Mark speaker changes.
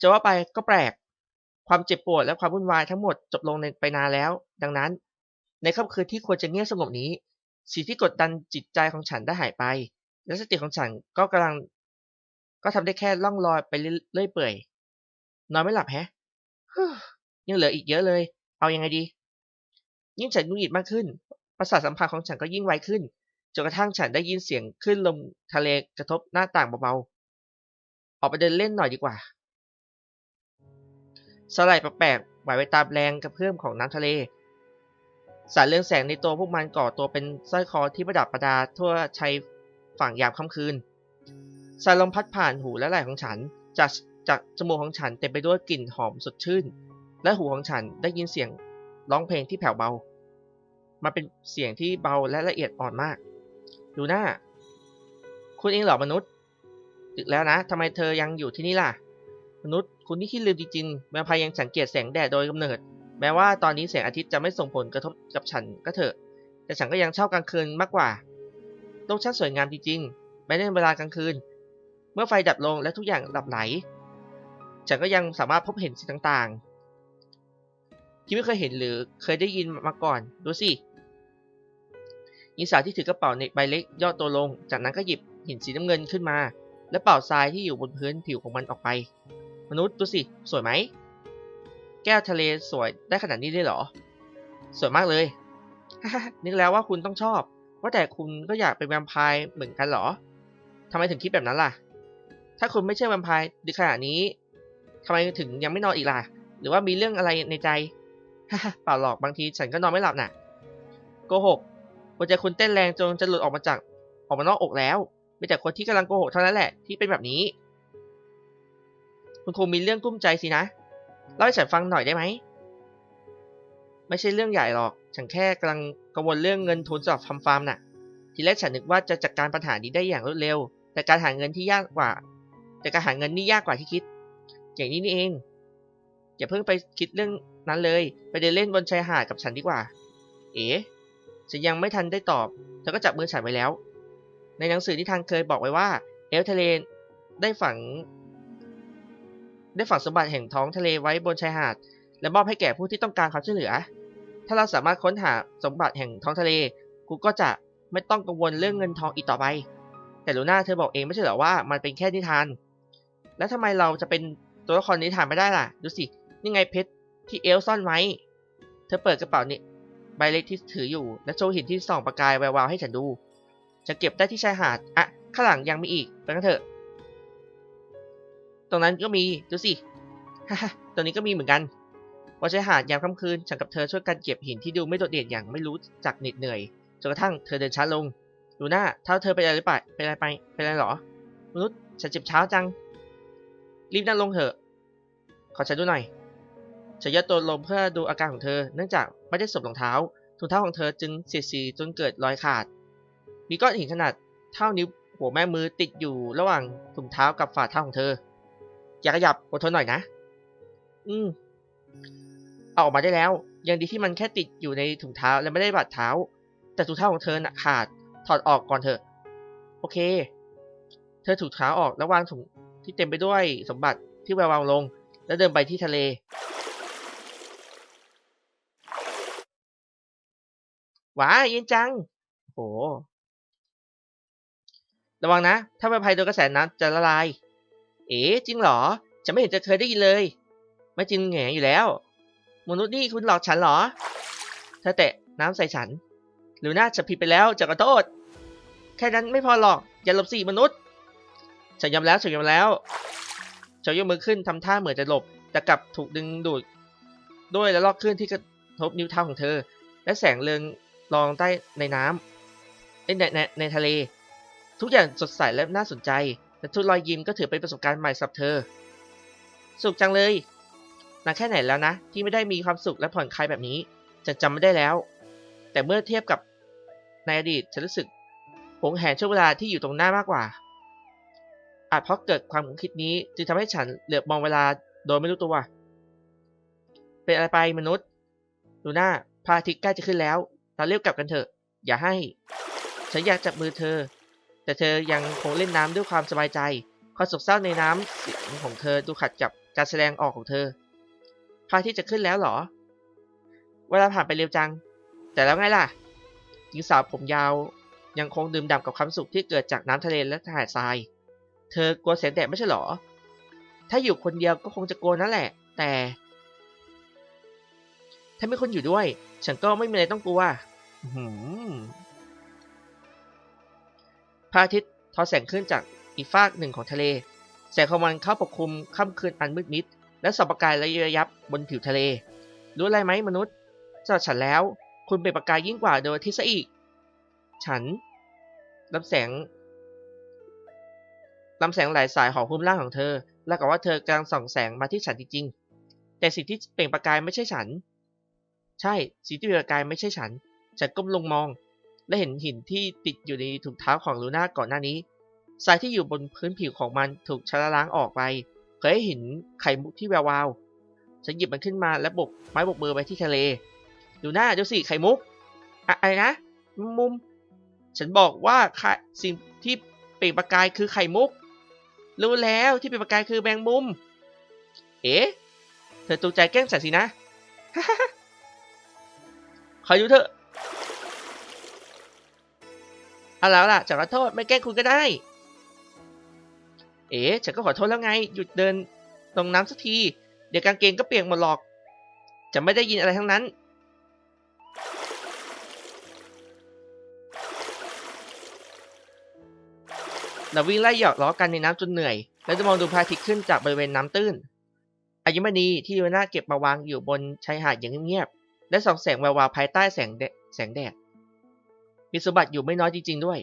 Speaker 1: จะว่าไปก็แปลก ความเจ็บปวดและความวุ่นวายทั้งหมดจบลงในไปนานแล้ว ดังนั้น ในค่ำคืนที่ควรจะเงียบสงบนี้ สิ่งที่กดดันจิตใจของฉันได้หายไป และสติของฉันก็กำลัง ก็ทำได้แค่ล่องลอยไปเรื่อยเปื่อย นอนไม่หลับแฮะยังเหลืออีกเยอะเลย เอายังไงดี ยิ่งฉันงุดหงิดมากขึ้น ประสาทสัมผัสของฉันก็ยิ่งไวขึ้น จนกระทั่งฉันได้ยินเสียงคลื่นลมทะเลกระทบหน้าต่างเบาๆ ออกไปเดินเล่นหน่อยดีกว่า สไลด์แปลกๆไหวไปตามแรงกระเพื่อมของน้ำทะเล สารเรืองแสงในตัวพวกมันก่อตัวเป็นสร้อยคอที่ประดับประดาทั่วชายฝั่งยามค่ำคืน สายลมพัดผ่านหูและไหล่ของฉัน จากจากจมูกของฉันเต็มไปด้วยกลิ่นหอมสดชื่น และหูของฉันได้ยินเสียงร้องเพลงที่แผ่วเบา มันเป็นเสียงที่เบาและละเอียดอ่อนมาก ดูหน้า คุณเองเหรอมนุษย์ ดึกแล้วนะทำไมเธอยังอยู่ที่นี่ล่ะ มนุษย์คุณนี่ขี้ลืมจริงๆแมพายังสังเกตแสงแดดโดยกำเนิด แม้ว่าตอนนี้แสงอาทิตย์จะไม่ส่งผลกระทบกับฉันก็เถอะ แต่ฉันก็ยังชอบกลางคืนมากกว่าโลกช่างสวยงามจริงๆแม้ในเวลากลางคืน เมื่อไฟดับลงและทุกอย่างหลับไหล ฉันก็ยังสามารถพบเห็นสิ่งต่างๆ ที่ไม่เคยเห็นหรือเคยได้ยินมาก่อนดูสิหญิงสาวที่ถือกระเป๋าในใบเล็กย่อตัวลง จากนั้นก็หยิบหินสีน้ำเงินขึ้นมา และเป่าทรายที่อยู่บนพื้นผิวของมันออกไป มนุษย์ดูสิ สวยไหม แก้วทะเลสวยได้ขนาดนี้เลยเหรอ สวยมากเลย นึกแล้วว่าคุณต้องชอบ ว่าแต่คุณก็อยากเป็นแวมไพร์เหมือนกันเหรอทำไมถึงคิดแบบนั้นล่ะ ถ้าคุณไม่ใช่แวมไพร์ดึกขนาดนี้ทำไมถึงยังไม่นอนอีกล่ะ หรือว่ามีเรื่องอะไรในใจ เปล่าหรอกบางทีฉันก็นอนไม่หลับน่ะ โกหกหัวใจคุณเต้นแรงจนจะหลุดออกมาจากออกมานอกอกแล้ว มีแต่คนที่กำลังโกหกเท่านั้นแหละที่เป็นแบบนี้ คุณคงมีเรื่องกุ้มใจสินะ เล่าให้ฉันฟังหน่อยได้ไหม ไม่ใช่เรื่องใหญ่หรอก ฉันแค่กำลังกังวลเรื่องเงินทุนสำหรับทำฟาร์มน่ะ ทีแรกฉันนึกว่าจะจัดการปัญหานี้ได้อย่างรวดเร็ว แต่การหาเงินที่ยากกว่า แต่การหาเงินนี่ยากกว่าที่คิด อย่างนี้นี่เอง อย่าเพิ่งไปคิดเรื่องนั้นเลย ไปเดินเล่นบนชายหาดกับฉันดีกว่า เอ๋ฉันยังไม่ทันได้ตอบเธอก็จับมือฉันไว้แล้ว ในหนังสือที่ทางเคยบอกไว้ว่าเอลทะเลได้ฝัง ได้ฝังสมบัติแห่งท้องทะเลไว้บนชายหาด และมอบให้แก่ผู้ที่ต้องการความช่วยเหลือ ถ้าเราสามารถค้นหาสมบัติแห่งท้องทะเล กูก็จะไม่ต้องกังวลเรื่องเงินทองอีกต่อไป แต่ลูน่าเธอบอกเองไม่ใช่เหรอว่ามันเป็นแค่นิทาน แล้วทำไมเราจะเป็นตัวละครนิทานไม่ได้ล่ะ ดูสิ นี่ไงเพชรที่เอลซ่อนไว้ เธอเปิดกระเป๋านี่ใบเล็กที่ถืออยู่ และโชว์หินที่ส่องประกายแวววาวให้ฉันดู จะเก็บได้ที่ชายหาด อะ ข้างหลังยังมีอีก ไปกันเถอะ รงนั้นก็มีดูสิฮ่าตรงนี้ก็มีเหมือนกันวันชายหาดยามค่ำคืนฉันกับเธอช่วยกันเก็บหินที่ดูไม่โดดเด่นอย่างไม่รู้จักเหน็ดเหนื่อยจนกระทั่งเธอเดินช้าลงดูหน้าถ้าเธอเป็นอะไรหรือเปล่าเป็นอะไรไปเป็นอะไรหรอ มนุษย์ฉันเจ็บเช้าจัง รีบนั่งลงเถอะ ขอฉันดูหน่อยฉันยัดตัวลงเพื่อดูอาการของเธอ เนื่องจากไม่ได้สวมรองเท้าถุงเท้าของเธอจึงเสียดสีจนเกิดรอยขาด มีก้อนหินขนาดเท่านิ้วหัวแม่มือติดอยู่ระหว่างถุงเท้ากับฝ่าเท้าของเธอ อย่าขยับอดทนหน่อยนะ อืมเอาออกมาได้แล้ว ยังดีที่มันแค่ติดอยู่ในถุงเท้าและไม่ได้บาดเท้า แต่ถุงเท้าของเธอน่ะขาด ถอดออกก่อนเถอะ โอเค เธอถูกเท้าออกแล้ววางถุงที่เต็มไปด้วยสมบัติที่แวววางลง แล้วเดินไปที่ทะเลว้าเย็นจัง โห ระวังนะ ถ้าไปภัยโดนกระแสน้ำจะละลาย เอ๋จริงเหรอฉันไม่เห็นจะเคยได้ยินเลย ไม่จริงแหงอยู่แล้ว มนุษย์นี่คุณหลอกฉันเหรอ เธอเตะน้ำใส่ฉัน หรือน่าจะผิดไปแล้วจะขอโทษ แค่นั้นไม่พอหรอก อย่าหลบสิมนุษย์ฉันยอมแล้วฉันยอมแล้วฉันยกมือขึ้นทำท่าเหมือนจะหลบ แต่กลับถูกดึงดูด ด้วยและลอกขึ้นที่กระทบนิ้วเท้าของเธอ และแสงเรืองรองใต้ในน้ำในในในในทะเล ทุกอย่างสดใสและน่าสนใจ และทุกรอยยิ้มก็ถือเป็นประสบการณ์ใหม่สำหรับเธอ สุขจังเลยนานแค่ไหนแล้วนะ ที่ไม่ได้มีความสุขและผ่อนคลายแบบนี้ฉันจำไม่ได้แล้ว แต่เมื่อเทียบกับในอดีตฉันรู้สึกหงแหนช่วงเวลาที่อยู่ตรงหน้ามากกว่า อาจเพราะเกิดความคิดนี้จึงทำให้ฉันเหลือบมองเวลาโดยไม่รู้ตัว เป็นอะไรไปมนุษย์ดูหน้าพระอาทิตย์ใกล้จะขึ้นแล้ว เราเรียบกลับกันเถอะ อย่าให้ ฉันอยากจับมือเธอ แต่เธอยังคงเล่นน้ำด้วยความสบายใจความโศกเศร้าในน้ำเสียงของเธอดูขัดกับการแสดงออกของเธอพระทิตย์จะขึ้นแล้วเหรอ เวลาผ่านไปเร็วจัง แต่แล้วไงล่ะหญิงสาวผมยาวยังคงดื่มด่ำกับความสุขที่เกิดจากน้ำทะเลและหาดทราย เธอกลัวแสงแดดไม่ใช่เหรอ ถ้าอยู่คนเดียวก็คงจะกลัวนั่นแหละ แต่ ถ้ามีคนอยู่ด้วย ฉันก็ไม่มีอะไรต้องกลัว อื้อหือ พระอาทิตย์ทอแสงขึ้นจากอีกฟากหนึ่งของทะเล แสงของมันเข้าปกคลุมค่ำคืนอันมืดมิด และส่องประกายระยิบระยับบนผิวทะเล รู้อะไรไหมมนุษย์สำหรับฉันแล้ว คุณเป็นประกายยิ่งกว่าโดยที่ซะอีก ฉันลำแสงลำแสงหลายสายห่อหุ้มร่างของเธอ แล้วกับว่าเธอกำลังส่องแสงมาที่ฉันจริงๆ แต่สิ่งที่เปล่งประกายไม่ใช่ฉัน ใช่ สิ่งที่เปล่งประกายไม่ใช่ฉัน ฉันก้มลงมอง และเห็นหินที่ติดอยู่ในถุงเท้าของลูน่าก่อนหน้านี้ทรายที่อยู่บนพื้นผิวของมันถูกชะล้างออกไปเผยให้เห็นไข่มุกที่แวววาวฉันหยิบมันขึ้นมาและบกไม้บกมือไปที่ทะเลดูหน้าดูสิไข่มุกอะอะไรนะ มุม ฉันบอกว่าสิ่งที่เปล่งประกายคือไข่มุก รู้แล้วที่เปล่งประกายคือแมงมุม เอ๊ะเธอตูใจแกล้งฉันสินะคอยดูเถอะ เอาแล้วล่ะจะขอโทษไม่แกล้งคุณก็ได้ เอ๋ฉันก็ขอโทษแล้วไง หยุดเดินลงน้ำสักที เดี๋ยวกางเกงก็เปียกหมดหรอก จะไม่ได้ยินอะไรทั้งนั้น เราวิ่งไล่หยอกล้อกันในน้ำจนเหนื่อย และจะมองดูพระอาทิตย์ขึ้นจากบริเวณน้ำตื้นอายุมณีที่ยูน่าเก็บมาวางอยู่บนชายหาดอย่างเงียบๆและส่องแสงแวววาวภายใต้แสงแดแสงแดด มีสมบัติอยู่ไม่น้อยจริงๆด้วย